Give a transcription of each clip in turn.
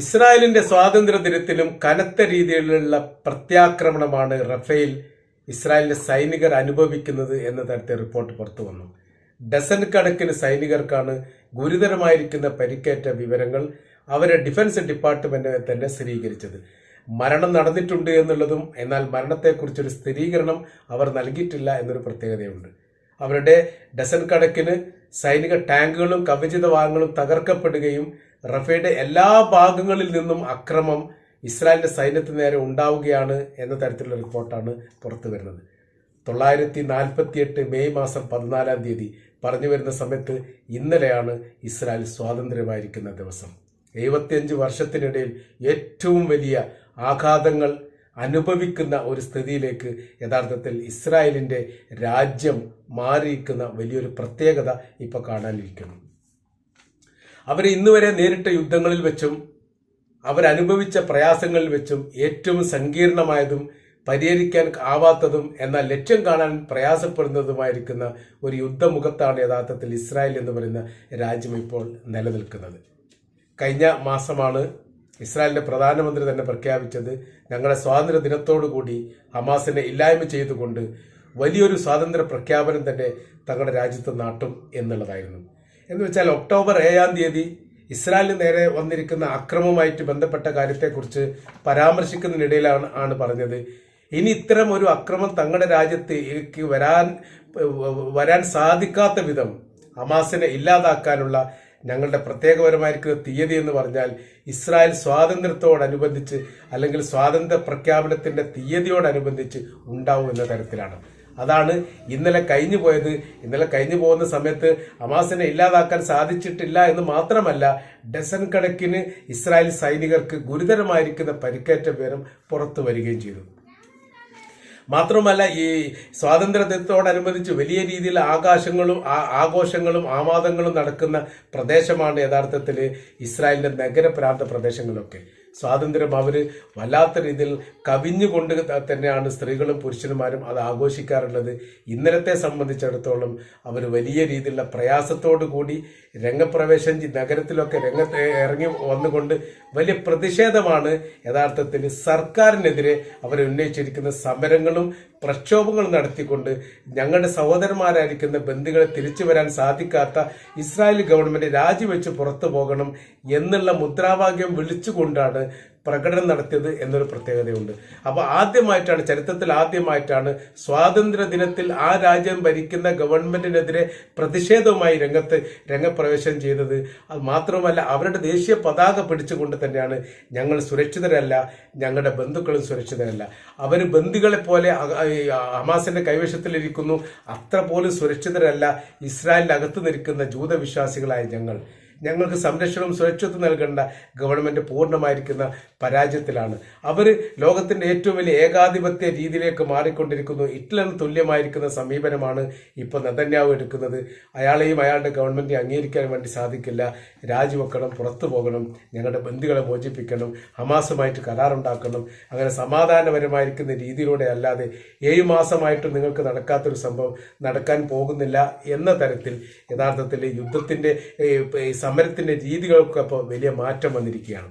ഇസ്രായേലിന്റെ സ്വാതന്ത്ര്യ ദിനത്തിലും കനത്ത രീതിയിലുള്ള പ്രത്യാക്രമണമാണ് റഫേൽ ഇസ്രായേലിന്റെ സൈനികർ അനുഭവിക്കുന്നത് എന്ന തരത്തിൽ റിപ്പോർട്ട് പുറത്തു വന്നു. ഡസൻ കണക്കിന് സൈനികർക്കാണ് ഗുരുതരമായിരിക്കുന്ന പരിക്കേറ്റ വിവരങ്ങൾ അവരെ ഡിഫൻസ് ഡിപ്പാർട്ട്മെന്റ് തന്നെ സ്ഥിരീകരിച്ചത്. മരണം നടന്നിട്ടുണ്ട് എന്നുള്ളതും എന്നാൽ മരണത്തെക്കുറിച്ചൊരു സ്ഥിരീകരണം അവർ നൽകിയിട്ടില്ല എന്നൊരു പ്രത്യേകതയുണ്ട്. അവരുടെ ഡസൻ കണക്കിന് സൈനിക ടാങ്കുകളും കവചിത വാഹനങ്ങളും തകർക്കപ്പെടുകയും റഫയുടെ എല്ലാ ഭാഗങ്ങളിൽ നിന്നും അക്രമം ഇസ്രായേലിന്റെ സൈന്യത്തിന് നേരെ ഉണ്ടാവുകയാണ് എന്ന തരത്തിലുള്ള റിപ്പോർട്ടാണ് പുറത്തു വരുന്നത്. തൊള്ളായിരത്തി നാൽപ്പത്തിയെട്ട് മെയ് മാസം പതിനാലാം തീയതി പറഞ്ഞു വരുന്ന സമയത്ത് ഇന്നലെയാണ് ഇസ്രായേൽ സ്വാതന്ത്ര്യമായിരിക്കുന്ന ദിവസം. എഴുപത്തിയഞ്ച് വർഷത്തിനിടയിൽ ഏറ്റവും വലിയ ആഘാതങ്ങൾ അനുഭവിക്കുന്ന ഒരു സ്ഥിതിയിലേക്ക് യഥാർത്ഥത്തിൽ ഇസ്രായേലിന്റെ രാജ്യം മാറിയിരിക്കുന്ന വലിയൊരു പ്രത്യേകത ഇപ്പോൾ കാണാനിരിക്കുന്നു. അവർ ഇന്നുവരെ നേരിട്ട യുദ്ധങ്ങളിൽ വെച്ചും അവരനുഭവിച്ച പ്രയാസങ്ങളിൽ വെച്ചും ഏറ്റവും സങ്കീർണമായതും പരിഹരിക്കാൻ ആവാത്തതും എന്നാൽ ലക്ഷ്യം കാണാൻ പ്രയാസപ്പെടുന്നതുമായിരിക്കുന്ന ഒരു യുദ്ധമുഖത്താണ് യഥാർത്ഥത്തിൽ ഇസ്രായേൽ എന്ന് പറയുന്ന രാജ്യം ഇപ്പോൾ നിലനിൽക്കുന്നത്. കഴിഞ്ഞ മാസമാണ് ഇസ്രായേലിന്റെ പ്രധാനമന്ത്രി തന്നെ പ്രഖ്യാപിച്ചത് ഞങ്ങളുടെ സ്വാതന്ത്ര്യ ദിനത്തോടുകൂടി ഹമാസിനെ ഇല്ലായ്മ ചെയ്തുകൊണ്ട് വലിയൊരു സ്വാതന്ത്ര്യ പ്രഖ്യാപനം തന്നെ തങ്ങളുടെ രാജ്യത്ത് നാട്ടും എന്നുള്ളതായിരുന്നു. എന്ന് വെച്ചാൽ ഒക്ടോബർ ഏഴാം തീയതി ഇസ്രായേലിന് നേരെ വന്നിരിക്കുന്ന അക്രമവുമായിട്ട് ബന്ധപ്പെട്ട കാര്യത്തെക്കുറിച്ച് പരാമർശിക്കുന്നതിനിടയിലാണ് ആണ് പറഞ്ഞത്. ഇനി ഇത്തരം ഒരു അക്രമം തങ്ങളുടെ രാജ്യത്തേക്ക് വരാൻ വരാൻ സാധിക്കാത്ത വിധം ഹമാസിനെ ഇല്ലാതാക്കാനുള്ള ഞങ്ങളുടെ പ്രത്യേകപരമായിരിക്കുന്ന തീയതി എന്ന് പറഞ്ഞാൽ ഇസ്രായേൽ സ്വാതന്ത്ര്യത്തോടനുബന്ധിച്ച് അല്ലെങ്കിൽ സ്വാതന്ത്ര്യ പ്രഖ്യാപനത്തിന്റെ തീയതിയോടനുബന്ധിച്ച് ഉണ്ടാവും എന്ന തരത്തിലാണ്. അതാണ് ഇന്നലെ കഴിഞ്ഞു പോയത്. ഇന്നലെ കഴിഞ്ഞു പോകുന്ന സമയത്ത് ഹമാസിനെ ഇല്ലാതാക്കാൻ സാധിച്ചിട്ടില്ല എന്ന് മാത്രമല്ല ഡസൻ കണക്കിന് ഇസ്രായേൽ സൈനികർക്ക് ഗുരുതരമായിരിക്കുന്ന പരിക്കേറ്റ വിവരം പുറത്തു വരികയും ചെയ്തു. മാത്രമല്ല ഈ സ്വാതന്ത്ര്യത്തോടനുബന്ധിച്ച് വലിയ രീതിയിൽ ആകാശങ്ങളും ആഘോഷങ്ങളും ആമാദങ്ങളും നടക്കുന്ന പ്രദേശമാണ് യഥാർത്ഥത്തിൽ ഇസ്രായേലിന്റെ നഗരപ്രാന്ത പ്രദേശങ്ങളൊക്കെ. സ്വാതന്ത്ര്യം അവർ വല്ലാത്ത രീതിയിൽ കവിഞ്ഞുകൊണ്ട് തന്നെയാണ് സ്ത്രീകളും പുരുഷന്മാരും അത് ആഘോഷിക്കാറുള്ളത്. ഇന്നലത്തെ സംബന്ധിച്ചിടത്തോളം അവർ വലിയ രീതിയിലുള്ള പ്രയാസത്തോടു കൂടി രംഗപ്രവേശം നഗരത്തിലൊക്കെ രംഗത്ത് ഇറങ്ങി വന്നുകൊണ്ട് വലിയ പ്രതിഷേധമാണ് യഥാർത്ഥത്തിൽ സർക്കാരിനെതിരെ അവർ ഉന്നയിച്ചിരിക്കുന്ന സമരങ്ങളും പ്രക്ഷോഭങ്ങളും നടത്തിക്കൊണ്ട് ഞങ്ങളുടെ സഹോദരന്മാരായിരിക്കുന്ന ബന്ധുക്കളെ തിരിച്ചു വരാൻ സാധിക്കാത്ത ഇസ്രായേൽ ഗവൺമെന്റ് രാജിവെച്ച് പുറത്തു പോകണം എന്നുള്ള മുദ്രാവാക്യം വിളിച്ചുകൊണ്ടാണ് പ്രകടനം നടത്തിയത് എന്നൊരു പ്രത്യേകതയുണ്ട്. അപ്പോൾ ആദ്യമായിട്ടാണ് ചരിത്രത്തിൽ ആദ്യമായിട്ടാണ് സ്വാതന്ത്ര്യ ദിനത്തിൽ ആ രാജ്യം ഭരിക്കുന്ന ഗവൺമെന്റിനെതിരെ പ്രതിഷേധവുമായി രംഗത്ത് രംഗപ്രവേശം ചെയ്തത്. അത് മാത്രമല്ല അവരുടെ ദേശീയ പതാക പിടിച്ചുകൊണ്ട് തന്നെയാണ് ഞങ്ങൾ സുരക്ഷിതരല്ല ഞങ്ങളുടെ ബന്ധുക്കളും സുരക്ഷിതരല്ല. അവർ ബന്ധുക്കളെ പോലെ ഹമാസിന്റെ കൈവശത്തിലിരിക്കുന്നു. അത്ര പോലും സുരക്ഷിതരല്ല ഇസ്രായേലിനകത്ത് നിൽക്കുന്ന ജൂതവിശ്വാസികളായ ഞങ്ങൾ. ഞങ്ങൾക്ക് സംരക്ഷണവും സുരക്ഷിതത്വം നൽകേണ്ട ഗവൺമെന്റ് പൂർണമായിരിക്കുന്ന പരാജയത്തിലാണ്. അവർ ലോകത്തിന്റെ ഏറ്റവും വലിയ ഏകാധിപത്യ രീതിയിലേക്ക് മാറിക്കൊണ്ടിരിക്കുന്നു. ഹിറ്റ്ലറിന് തുല്യമായിരിക്കുന്ന സമീപനമാണ് ഇപ്പോൾ നെതന്യാവ് എടുക്കുന്നത്. അയാളെയും അയാളുടെ ഗവൺമെന്റ് അംഗീകരിക്കാൻ വേണ്ടി സാധിക്കില്ല. രാജിവെക്കണം പുറത്തു പോകണം ഞങ്ങളുടെ ബന്ധുക്കളെ മോചിപ്പിക്കണം ഹമാസുമായിട്ട് കരാറുണ്ടാക്കണം അങ്ങനെ സമാധാനപരമായിരിക്കുന്ന രീതിയിലൂടെ അല്ലാതെ ഏഴു മാസമായിട്ട് നിങ്ങൾക്ക് നടക്കാത്തൊരു സംഭവം നടക്കാൻ പോകുന്നില്ല എന്ന തരത്തിൽ യഥാർത്ഥത്തിൽ യുദ്ധത്തിന്റെ സമരത്തിന്റെ രീതികൾക്കൊക്കെ വലിയ മാറ്റം വന്നിരിക്കുകയാണ്.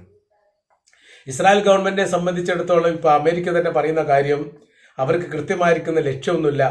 ഇസ്രായേൽ ഗവൺമെന്റിനെ സംബന്ധിച്ചിടത്തോളം ഇപ്പോൾ അമേരിക്ക തന്നെ പറയുന്ന കാര്യം അവർക്ക് കൃത്യമായിരിക്കുന്ന ലക്ഷ്യമൊന്നുമില്ല.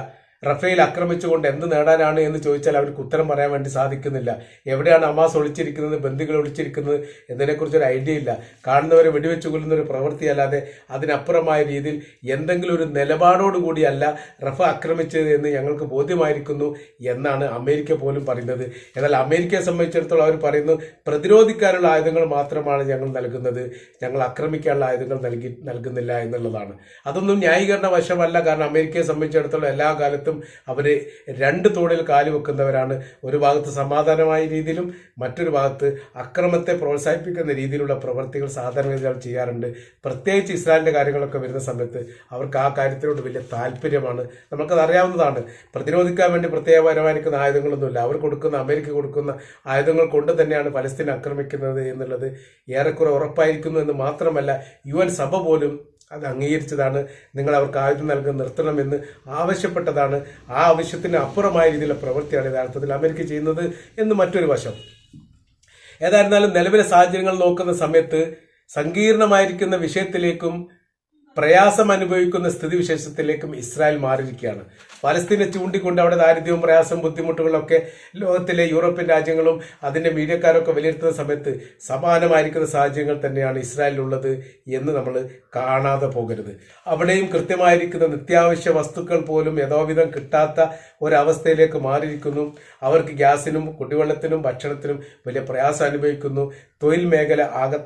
റഫേൽ ആക്രമിച്ചുകൊണ്ട് എന്ത് നേടാനാണ് എന്ന് ചോദിച്ചാൽ അവർക്ക് ഉത്തരം പറയാൻ വേണ്ടി സാധിക്കുന്നില്ല. എവിടെയാണ് അമാസ് ഒളിച്ചിരിക്കുന്നത് ബന്ധുക്കൾ ഒളിച്ചിരിക്കുന്നത് എന്നതിനെക്കുറിച്ച് ഒരു ഐഡിയ ഇല്ല. കാണുന്നവരെ വെടിവെച്ചു കൊല്ലുന്ന ഒരു പ്രവൃത്തി അല്ലാതെ അതിനപ്പുറമായ രീതിയിൽ എന്തെങ്കിലും ഒരു നിലപാടോടുകൂടിയല്ല റഫ ആക്രമിച്ചത് എന്ന് ഞങ്ങൾക്ക് ബോധ്യമായിരിക്കുന്നു എന്നാണ് അമേരിക്ക പോലും പറയുന്നത്. എന്നാൽ അമേരിക്കയെ സംബന്ധിച്ചിടത്തോളം അവർ പറയുന്നു പ്രതിരോധിക്കാനുള്ള ആയുധങ്ങൾ മാത്രമാണ് ഞങ്ങൾ നൽകുന്നത്. ഞങ്ങൾ ആക്രമിക്കാനുള്ള ആയുധങ്ങൾ നൽകി നൽകുന്നില്ല എന്നുള്ളതാണ്. അതൊന്നും ന്യായീകരണ വശമല്ല. കാരണം അമേരിക്കയെ സംബന്ധിച്ചിടത്തോളം എല്ലാ കാലത്തും ഭാഗത്തും അവർ രണ്ട് തോളിൽ കാലു വെക്കുന്നവരാണ്. ഒരു ഭാഗത്ത് സമാധാനമായ രീതിയിലും മറ്റൊരു ഭാഗത്ത് അക്രമത്തെ പ്രോത്സാഹിപ്പിക്കുന്ന രീതിയിലുള്ള പ്രവൃത്തികൾ സാധാരണഗതികൾ ചെയ്യാറുണ്ട്. പ്രത്യേകിച്ച് ഇസ്രായേലിന്റെ കാര്യങ്ങളൊക്കെ വരുന്ന സമയത്ത് അവർക്ക് ആ കാര്യത്തിനോട് വലിയ താല്പര്യമാണ്. നമുക്കത് അറിയാവുന്നതാണ് പ്രതിരോധിക്കാൻ വേണ്ടി പ്രത്യേകപരമായിരിക്കുന്ന ആയുധങ്ങളൊന്നുമില്ല. അവർ കൊടുക്കുന്ന അമേരിക്ക കൊടുക്കുന്ന ആയുധങ്ങൾ കൊണ്ട് തന്നെയാണ് പലസ്തീൻ ആക്രമിക്കുന്നത് എന്നുള്ളത് ഏറെക്കുറെ ഉറപ്പായിരിക്കുന്നു എന്ന് മാത്രമല്ല യു സഭ പോലും അത് അംഗീകരിച്ചതാണ്. നിങ്ങൾ അവർക്ക് ആയുധം നൽകി നിർത്തണമെന്ന് ആവശ്യപ്പെട്ടതാണ്. ആ ആവശ്യത്തിന് അപ്പുറമായ രീതിയിലുള്ള പ്രവൃത്തിയാണ് യഥാർത്ഥത്തിൽ അമേരിക്ക ചെയ്യുന്നത് എന്ന് മറ്റൊരു വശം. ഏതായിരുന്നാലും നിലവിലെ സാഹചര്യങ്ങൾ നോക്കുന്ന സമയത്ത് സങ്കീർണമായിരിക്കുന്ന വിഷയത്തിലേക്കും പ്രയാസം അനുഭവിക്കുന്ന സ്ഥിതിവിശേഷത്തിലേക്കും ഇസ്രായേൽ മാറിയിരിക്കുകയാണ്. പലസ്തീനെ ചൂണ്ടിക്കൊണ്ട് അവിടെ ദാരിദ്ര്യവും പ്രയാസം ബുദ്ധിമുട്ടുകളൊക്കെ ലോകത്തിലെ യൂറോപ്യൻ രാജ്യങ്ങളും അതിന്റെ മീഡിയക്കാരൊക്കെ വിലയിരുത്തുന്ന സമയത്ത് സമാനമായിരിക്കുന്ന സാഹചര്യങ്ങൾ തന്നെയാണ് ഇസ്രായേലിലുള്ളത് എന്ന് നമ്മൾ കാണാതെ പോകരുത്. അവിടെയും കൃത്യമായിരിക്കുന്ന നിത്യാവശ്യ വസ്തുക്കൾ പോലും യഥോവിധം കിട്ടാത്ത ഒരവസ്ഥയിലേക്ക് മാറിയിരിക്കുന്നു. അവർക്ക് ഗ്യാസിനും കുടിവെള്ളത്തിനും ഭക്ഷണത്തിനും വലിയ പ്രയാസം അനുഭവിക്കുന്നു. തൊഴിൽ മേഖല ആകെ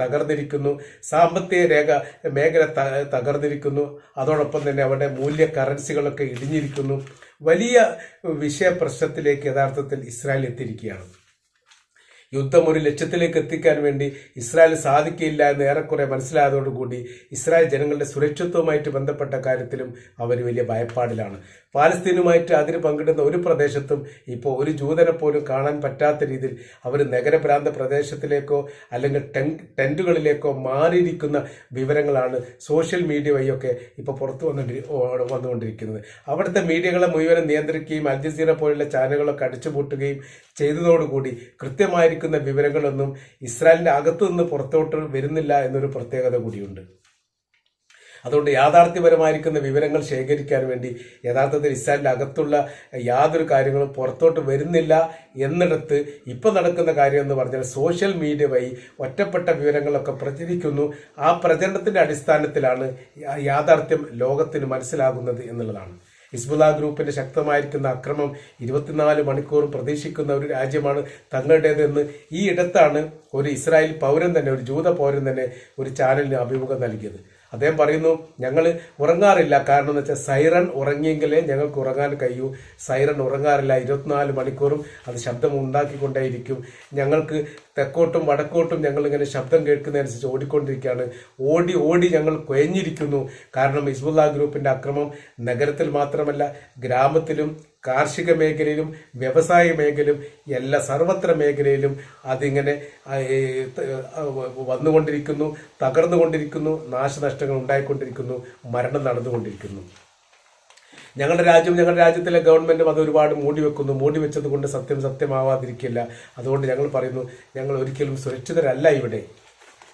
തകർന്നിരിക്കുന്നു. സാമ്പത്തിക രേഖ മേഖല തകർന്നിരിക്കുന്നു. അതോടൊപ്പം തന്നെ അവരുടെ മൂല്യ കറൻസികളൊക്കെ ഇടിഞ്ഞിരിക്കുന്നു. വലിയ വിഷയ പ്രശ്നത്തിലേക്ക് യഥാർത്ഥത്തിൽ ഇസ്രായേൽ എത്തിയിരിക്കുകയാണ്. യുദ്ധം ഒരു ലക്ഷ്യത്തിലേക്ക് എത്തിക്കാൻ വേണ്ടി ഇസ്രായേൽ സാധിക്കില്ല എന്ന് ഏറെക്കുറെ മനസ്സിലായതോടുകൂടി ഇസ്രായേൽ ജനങ്ങളുടെ സുരക്ഷിത്വമായിട്ട് ബന്ധപ്പെട്ട കാര്യത്തിലും അവർ വലിയ ഭയപ്പാടിലാണ്. പാലസ്തീനുമായിട്ട് അതിന് പങ്കിടുന്ന ഒരു പ്രദേശത്തും ഇപ്പോൾ ഒരു ജൂതനെ പോലും കാണാൻ പറ്റാത്ത രീതിയിൽ അവർ നഗരപ്രാന്ത പ്രദേശത്തിലേക്കോ അല്ലെങ്കിൽ ടെൻ- ടെന്റുകളിലേക്കോ മാറിയിരിക്കുന്ന വിവരങ്ങളാണ് സോഷ്യൽ മീഡിയ വഴിയൊക്കെ ഇപ്പോൾ പുറത്തു വന്നുകൊണ്ടി വന്നുകൊണ്ടിരിക്കുന്നത്. അവിടുത്തെ മീഡിയകളെ മുഴുവനും നിയന്ത്രിക്കുകയും അൽ ജസീറ പോലുള്ള ചാനലുകളൊക്കെ അടിച്ചുപൂട്ടുകയും ചെയ്തതോടുകൂടി കൃത്യമായിരിക്കുന്ന വിവരങ്ങളൊന്നും ഇസ്രായേലിന്റെ അകത്തു നിന്ന് പുറത്തോട്ട് വരുന്നില്ല എന്നൊരു പ്രത്യേകത കൂടിയുണ്ട്. അതുകൊണ്ട് യാഥാർത്ഥ്യപരമായിരിക്കുന്ന വിവരങ്ങൾ ശേഖരിക്കാൻ വേണ്ടി യഥാർത്ഥത്തിൽ ഇസ്രായേലിന്റെ അകത്തുള്ള യാതൊരു കാര്യങ്ങളും പുറത്തോട്ട് വരുന്നില്ല എന്നിടത്ത് ഇപ്പൊ നടക്കുന്ന കാര്യം എന്ന് പറഞ്ഞാൽ സോഷ്യൽ മീഡിയ വഴി ഒറ്റപ്പെട്ട വിവരങ്ങളൊക്കെ പ്രചരിക്കുന്നു. ആ പ്രചരണത്തിന്റെ അടിസ്ഥാനത്തിലാണ് യാഥാർത്ഥ്യം ലോകത്തിന് മനസ്സിലാകുന്നത് എന്നുള്ളതാണ്. ഹിസ്ബുല്ല ഗ്രൂപ്പിന്റെ ശക്തമായിരിക്കുന്ന അക്രമം ഇരുപത്തിനാല് മണിക്കൂറും പ്രതീക്ഷിക്കുന്ന ഒരു രാജ്യമാണ് തങ്ങളുടേതെന്ന് ഈ ഇടത്താണ് ഒരു ഇസ്രായേൽ പൗരൻ തന്നെ ഒരു ജൂത പൗരൻ തന്നെ ഒരു ചാനലിന് അഭിമുഖം നൽകിയത്. അദ്ദേഹം പറയുന്നു ഞങ്ങൾ ഉറങ്ങാറില്ല. കാരണം എന്ന് വെച്ചാൽ സൈറൺ ഉറങ്ങിയെങ്കിലേ ഞങ്ങൾക്ക് ഉറങ്ങാൻ കഴിയൂ. സൈറൺ ഉറങ്ങാറില്ല. ഇരുപത്തിനാല് മണിക്കൂറും അത് ശബ്ദം ഉണ്ടാക്കിക്കൊണ്ടേയിരിക്കും ഞങ്ങൾക്ക് തെക്കോട്ടും വടക്കോട്ടും ഞങ്ങൾ ഇങ്ങനെ ശബ്ദം കേൾക്കുന്നതനുസരിച്ച് ഓടിക്കൊണ്ടിരിക്കുകയാണ്. ഓടി ഓടി ഞങ്ങൾ കുഴഞ്ഞിരിക്കുന്നു. കാരണം ഹിസ്ബുല്ല ഗ്രൂപ്പിന്റെ അക്രമം നഗരത്തിൽ മാത്രമല്ല ഗ്രാമത്തിലും കാർഷിക മേഖലയിലും വ്യവസായ മേഖലയിലും എല്ലാ സർവത്ര മേഖലയിലും അതിങ്ങനെ വന്നുകൊണ്ടിരിക്കുന്നു തകർന്നുകൊണ്ടിരിക്കുന്നു നാശനഷ്ടങ്ങൾ ഉണ്ടായിക്കൊണ്ടിരിക്കുന്നു മരണം നടന്നുകൊണ്ടിരിക്കുന്നു. ഞങ്ങളുടെ രാജ്യം ഞങ്ങളുടെ രാജ്യത്തിലെ ഗവൺമെന്റും അത് ഒരുപാട് മൂടി വെക്കുന്നു. മൂടി വെച്ചത് കൊണ്ട് സത്യം സത്യമാവാതിരിക്കില്ല. അതുകൊണ്ട് ഞങ്ങൾ പറയുന്നു ഞങ്ങൾ ഒരിക്കലും സുരക്ഷിതരല്ല ഇവിടെ.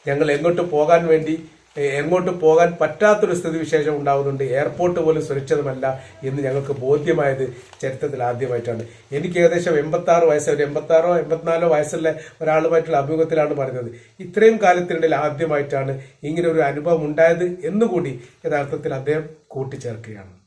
ഞങ്ങൾ എങ്ങോട്ട് പോകാൻ വേണ്ടി എങ്ങോട്ട് പോകാൻ പറ്റാത്തൊരു സ്ഥിതിവിശേഷം ഉണ്ടാവുന്നുണ്ട്. എയർപോർട്ട് പോലും സുരക്ഷിതമല്ല എന്ന് ഞങ്ങൾക്ക് ബോധ്യമായത് ചരിത്രത്തിൽ ആദ്യമായിട്ടാണ്. എനിക്ക് ഏകദേശം എൺപത്തി ആറ് വയസ്സ് ഒരു എൺപത്തി ആറോ എൺപത്തിനാലോ വയസ്സുള്ള ഒരാളുമായിട്ടുള്ള അഭിമുഖത്തിലാണ് പറഞ്ഞത്. ഇത്രയും കാലത്തിനിടയിൽ ആദ്യമായിട്ടാണ് ഇങ്ങനെ ഒരു അനുഭവം ഉണ്ടായത് എന്നുകൂടി യഥാർത്ഥത്തിൽ അദ്ദേഹം കൂട്ടിച്ചേർക്കുകയാണ്.